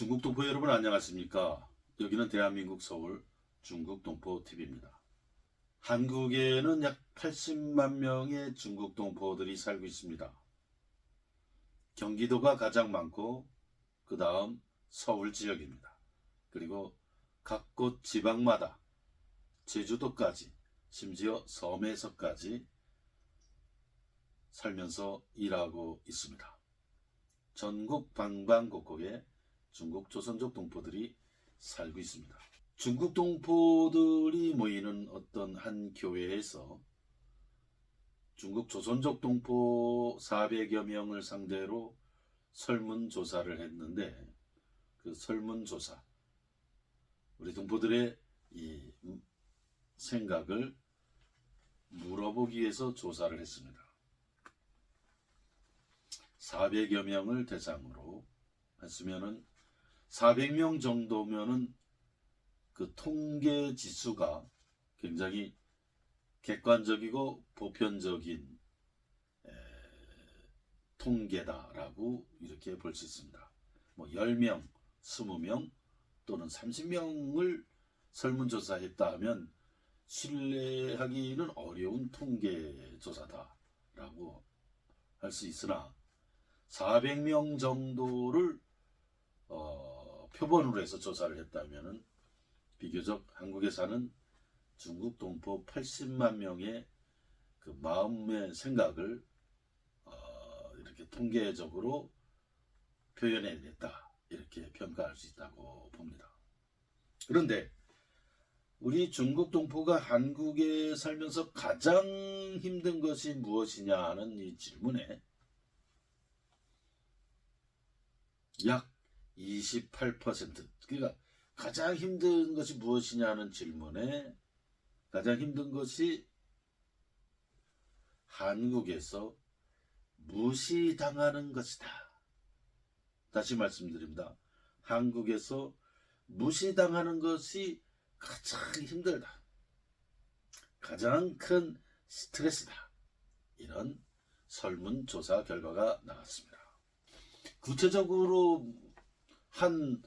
중국 동포 여러분 안녕하십니까? 여기는 대한민국 서울 중국 동포 TV입니다. 한국에는 약 80만 명의 중국 동포들이 살고 있습니다. 경기도가 가장 많고 그 다음 서울 지역입니다. 그리고 각 곳 지방마다 제주도까지 심지어 섬에서까지 살면서 일하고 있습니다. 전국 방방곡곡에 중국 조선족 동포들이 살고 있습니다. 중국 동포들이 모이는 어떤 한 교회에서 중국 조선족 동포 400여 명을 상대로 설문조사를 했는데 그 설문조사 우리 동포들의 이 생각을 물어보기 위해서 조사를 했습니다. 400여 명을 대상으로 했으면은 400명 정도면은 그 통계 지수가 굉장히 객관적이고 보편적인 에, 통계다라고 이렇게 볼 수 있습니다. 뭐 10명, 20명 또는 30명을 설문조사했다 하면 신뢰하기는 어려운 통계조사다라고 할 수 있으나 400명 정도를 어, 표본으로 해서 조사를 했다면은 비교적 한국에 사는 중국 동포 80만 명의 그 마음의 생각을 어, 이렇게 통계적으로 표현해냈다 이렇게 평가할 수 있다고 봅니다. 그런데 우리 중국 동포가 한국에 살면서 가장 힘든 것이 무엇이냐 하는 이 질문에 약 28% 그러니까 가장 힘든 것이 무엇이냐는 질문에 가장 힘든 것이 한국에서 무시당하는 것이다. 다시 말씀드립니다. 한국에서 무시당하는 것이 가장 힘들다. 가장 큰 스트레스다. 이런 설문조사 결과가 나왔습니다. 구체적으로 한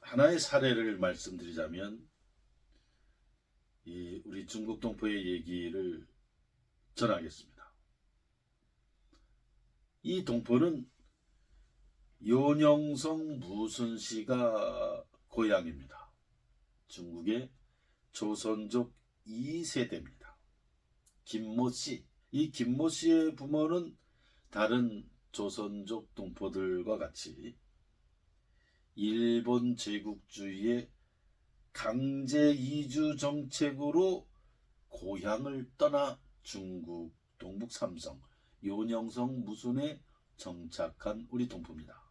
하나의 사례를 말씀드리자면 이 우리 중국 동포의 얘기를 전하겠습니다. 이 동포는 요녕성 무순 씨가 고향입니다. 중국의 조선족 2세대입니다. 김모 씨. 이 김모 씨의 부모는 다른 조선족 동포들과 같이 일본 제국주의의 강제 이주 정책으로 고향을 떠나 중국 동북 삼성 요녕성 무순에 정착한 우리 동포입니다.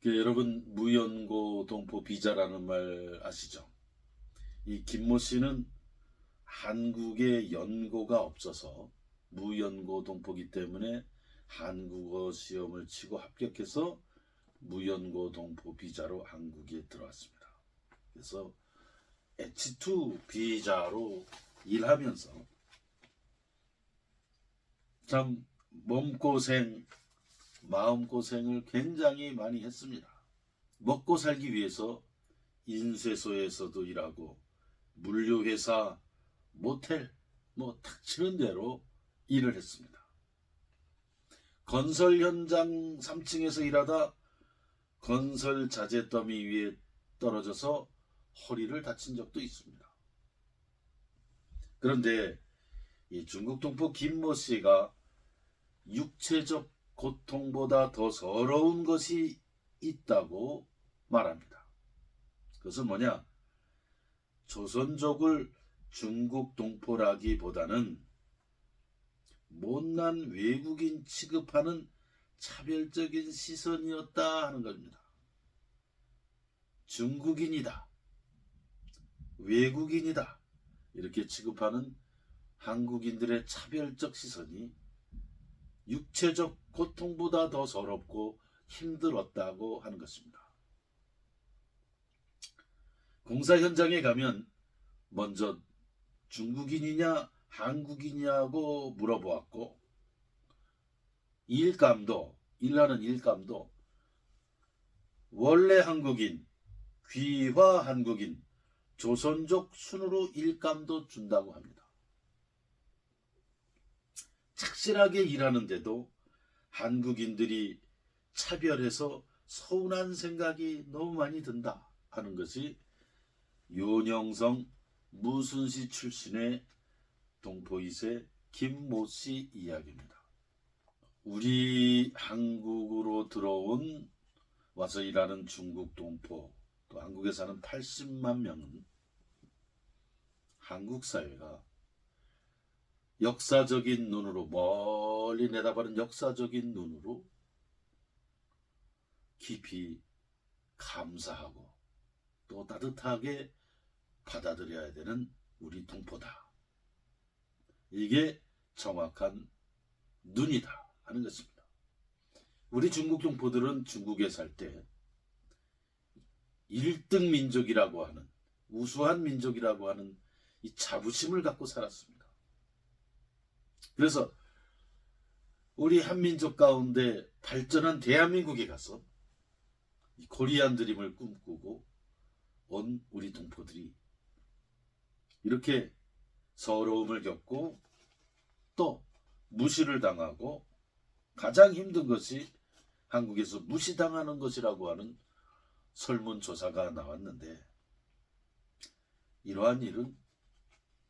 그 여러분 무연고 동포 비자라는 말 아시죠? 이 김모 씨는 한국에 연고가 없어서 무연고 동포기 때문에 한국어 시험을 치고 합격해서 무연고 동포 비자로 한국에 들어왔습니다. 그래서 H2 비자로 일하면서 참 몸고생, 마음고생을 굉장히 많이 했습니다. 먹고 살기 위해서 인쇄소에서도 일하고 물류회사, 모텔, 뭐 닥치는 대로 일을 했습니다. 건설 현장 3층에서 일하다 건설 자재 더미 위에 떨어져서 허리를 다친 적도 있습니다. 그런데 이 중국 동포 김모 씨가 육체적 고통보다 더 서러운 것이 있다고 말합니다. 그것은 뭐냐? 조선족을 중국 동포라기보다는 못난 외국인 취급하는 차별적인 시선이었다 하는 겁니다. 중국인이다. 외국인이다. 이렇게 취급하는 한국인들의 차별적 시선이 육체적 고통보다 더 서럽고 힘들었다고 하는 것입니다. 공사 현장에 가면 먼저 중국인이냐 한국인이냐고 물어보았고 일감도 일하는 일감도 원래 한국인, 귀화 한국인, 조선족 순으로 일감도 준다고 합니다. 착실하게 일하는데도 한국인들이 차별해서 서운한 생각이 너무 많이 든다 하는 것이 윤영성 무순시 출신의 동포이세 김모 씨 이야기입니다. 우리 한국으로 들어온 와서 일하는 중국 동포 또 한국에 사는 80만 명은 한국 사회가 역사적인 눈으로 멀리 내다보는 역사적인 눈으로 깊이 감사하고 또 따뜻하게 받아들여야 되는 우리 동포다. 이게 정확한 눈이다 하는 것입니다. 우리 중국 동포들은 중국에 살 때 1등 민족이라고 하는 우수한 민족이라고 하는 이 자부심을 갖고 살았습니다. 그래서 우리 한민족 가운데 발전한 대한민국에 가서 이 코리안 드림을 꿈꾸고 온 우리 동포들이 이렇게 서러움을 겪고 또 무시를 당하고 가장 힘든 것이 한국에서 무시당하는 것이라고 하는 설문조사가 나왔는데 이러한 일은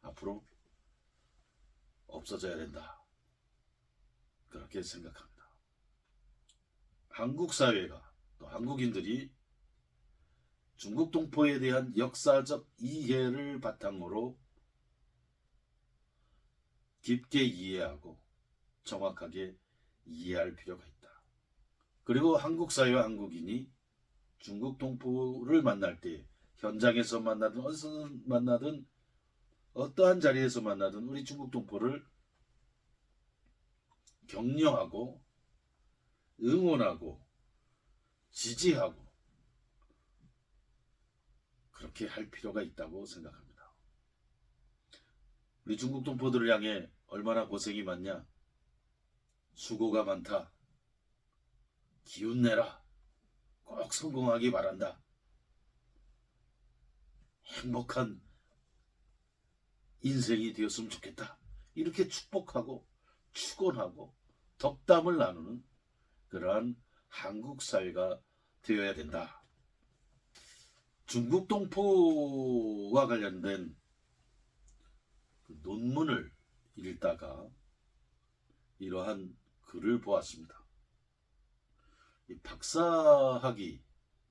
앞으로 없어져야 된다. 그렇게 생각합니다. 한국 사회가 또 한국인들이 중국 동포에 대한 역사적 이해를 바탕으로 깊게 이해하고 정확하게 이해할 필요가 있다. 그리고 한국 사회와 한국인이 중국 동포를 만날 때 현장에서 만나든 어디서 만나든 어떠한 자리에서 만나든 우리 중국 동포를 격려하고 응원하고 지지하고 그렇게 할 필요가 있다고 생각합니다. 우리 중국 동포들을 향해 얼마나 고생이 많냐? 수고가 많다. 기운 내라. 꼭 성공하기 바란다. 행복한 인생이 되었으면 좋겠다. 이렇게 축복하고 축원하고 덕담을 나누는 그러한 한국 사회가 되어야 된다. 중국 동포와 관련된 그 논문을 읽다가 이러한 글을 보았습니다. 이 박사학위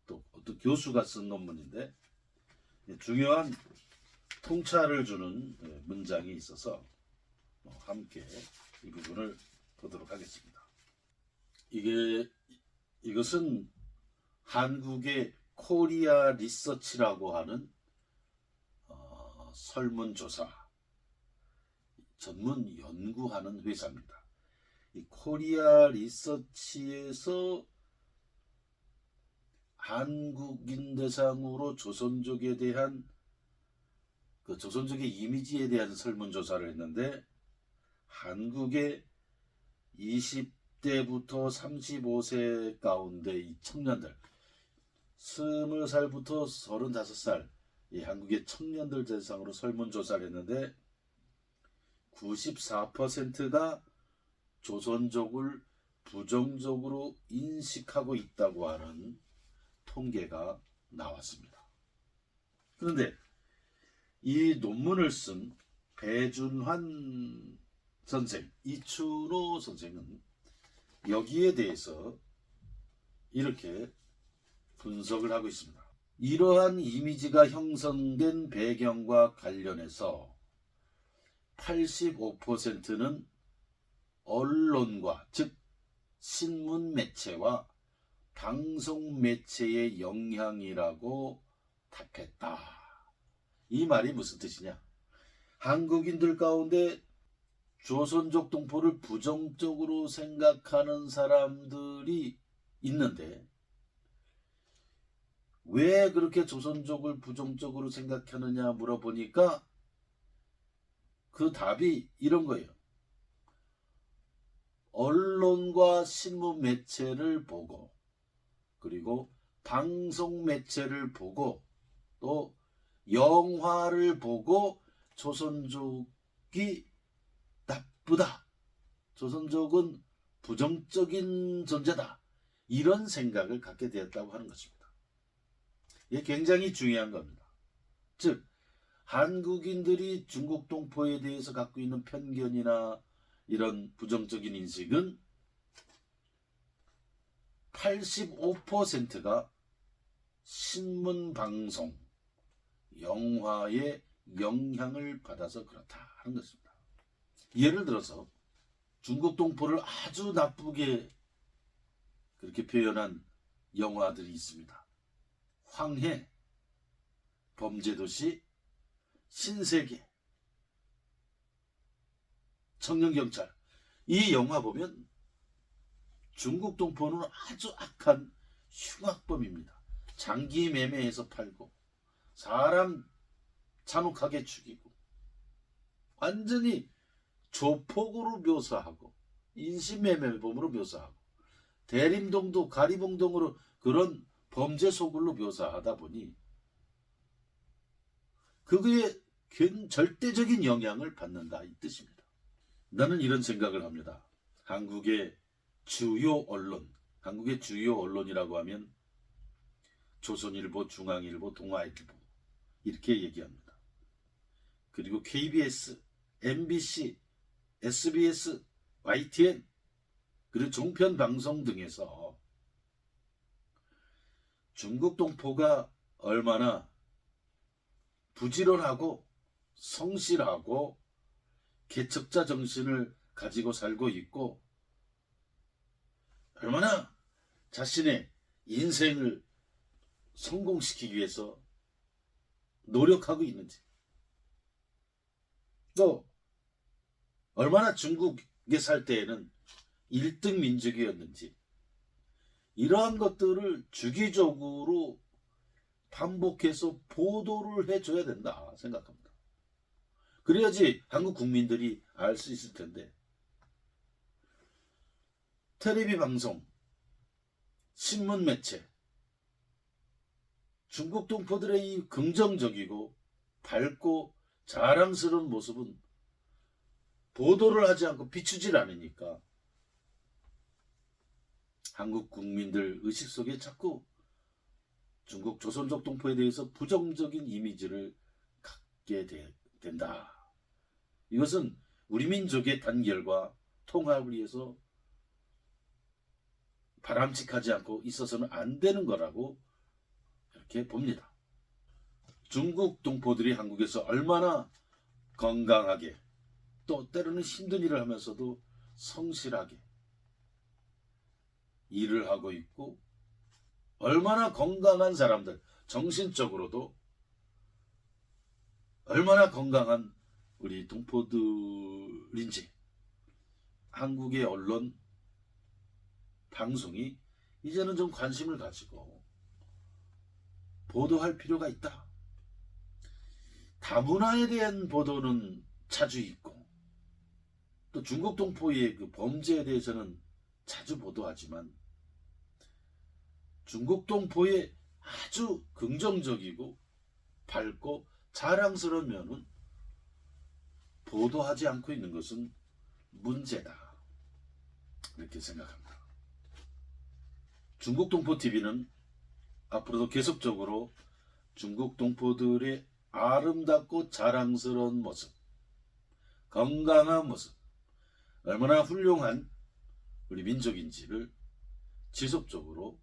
또 어떤 교수가 쓴 논문인데 중요한 통찰을 주는 예, 문장이 있어서 어, 함께 이 부분을 보도록 하겠습니다. 이게 이것은 한국의 코리아 리서치라고 하는 어, 설문조사 전문 연구하는 회사입니다. 이 코리아 리서치에서 한국인 대상으로 조선족에 대한 그 조선족의 이미지에 대한 설문조사를 했는데 한국의 20대부터 35세 가운데 이 청년들 20살부터 35살 이 한국의 청년들 대상으로 설문조사를 했는데 94%가 조선족을 부정적으로 인식하고 있다고 하는 통계가 나왔습니다. 그런데 이 논문을 쓴 배준환 선생, 이춘호 선생은 여기에 대해서 이렇게 분석을 하고 있습니다. 이러한 이미지가 형성된 배경과 관련해서 85%는 언론과 즉 신문 매체와 방송 매체의 영향이라고 답했다. 이 말이 무슨 뜻이냐? 한국인들 가운데 조선족 동포를 부정적으로 생각하는 사람들이 있는데 왜 그렇게 조선족을 부정적으로 생각하느냐 물어보니까 그 답이 이런 거예요. 언론과 신문 매체를 보고 그리고 방송 매체를 보고 또 영화를 보고 조선족이 나쁘다. 조선족은 부정적인 존재다. 이런 생각을 갖게 되었다고 하는 것입니다. 이게 굉장히 중요한 겁니다. 즉, 한국인들이 중국 동포에 대해서 갖고 있는 편견이나 이런 부정적인 인식은 85%가 신문 방송, 영화의 영향을 받아서 그렇다 하는 것입니다. 예를 들어서 중국 동포를 아주 나쁘게 그렇게 표현한 영화들이 있습니다. 황해, 범죄도시, 신세계, 청년경찰. 이 영화 보면 중국 동포는 아주 악한 흉악범입니다. 장기 매매해서 팔고 사람 잔혹하게 죽이고 완전히 조폭으로 묘사하고 인신매매범으로 묘사하고 대림동도 가리봉동으로 그런 범죄 소굴로 묘사하다 보니 그거에 굉- 절대적인 영향을 받는다 이 뜻입니다. 나는 이런 생각을 합니다. 한국의 주요 언론, 한국의 주요 언론이라고 하면 조선일보, 중앙일보, 동아일보 이렇게 얘기합니다. 그리고 KBS, MBC, SBS, YTN 그리고 종편 방송 등에서 중국 동포가 얼마나 부지런하고 성실하고 개척자 정신을 가지고 살고 있고 얼마나 자신의 인생을 성공시키기 위해서 노력하고 있는지 또 얼마나 중국에 살 때에는 1등 민족이었는지 이러한 것들을 주기적으로 반복해서 보도를 해줘야 된다 생각합니다. 그래야지 한국 국민들이 알 수 있을 텐데 텔레비 방송, 신문 매체, 중국 동포들의 이 긍정적이고 밝고 자랑스러운 모습은 보도를 하지 않고 비추질 않으니까 한국 국민들 의식 속에 자꾸 중국 조선족 동포에 대해서 부정적인 이미지를 갖게 되- 된다. 이것은 우리 민족의 단결과 통합을 위해서 바람직하지 않고 있어서는 안 되는 거라고 이렇게 봅니다. 중국 동포들이 한국에서 얼마나 건강하게 또 때로는 힘든 일을 하면서도 성실하게 일을 하고 있고 얼마나 건강한 사람들 정신적으로도 얼마나 건강한 우리 동포들인지 한국의 언론 방송이 이제는 좀 관심을 가지고 보도할 필요가 있다. 다문화에 대한 보도는 자주 있고 또 중국 동포의 그 범죄에 대해서는 자주 보도하지만 중국 동포의 아주 긍정적이고 밝고 자랑스러운 면은 보도하지 않고 있는 것은 문제다. 이렇게 생각합니다. 중국 동포 TV는 앞으로도 계속적으로 중국 동포들의 아름답고 자랑스러운 모습, 건강한 모습, 얼마나 훌륭한 우리 민족인지를 지속적으로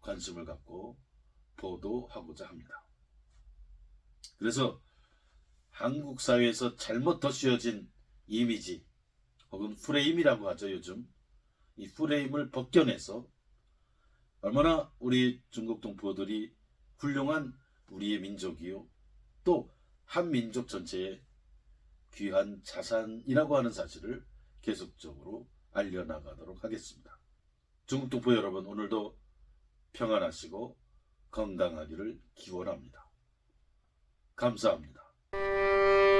관심을 갖고 보도하고자 합니다. 그래서 한국 사회에서 잘못 덧씌워진 이미지 혹은 프레임이라고 하죠 요즘 이 프레임을 벗겨내서 얼마나 우리 중국 동포들이 훌륭한 우리의 민족이요 또 한민족 전체의 귀한 자산이라고 하는 사실을 계속적으로 알려나가도록 하겠습니다. 중국 동포 여러분 오늘도 평안하시고 건강하기를 기원합니다. 감사합니다. you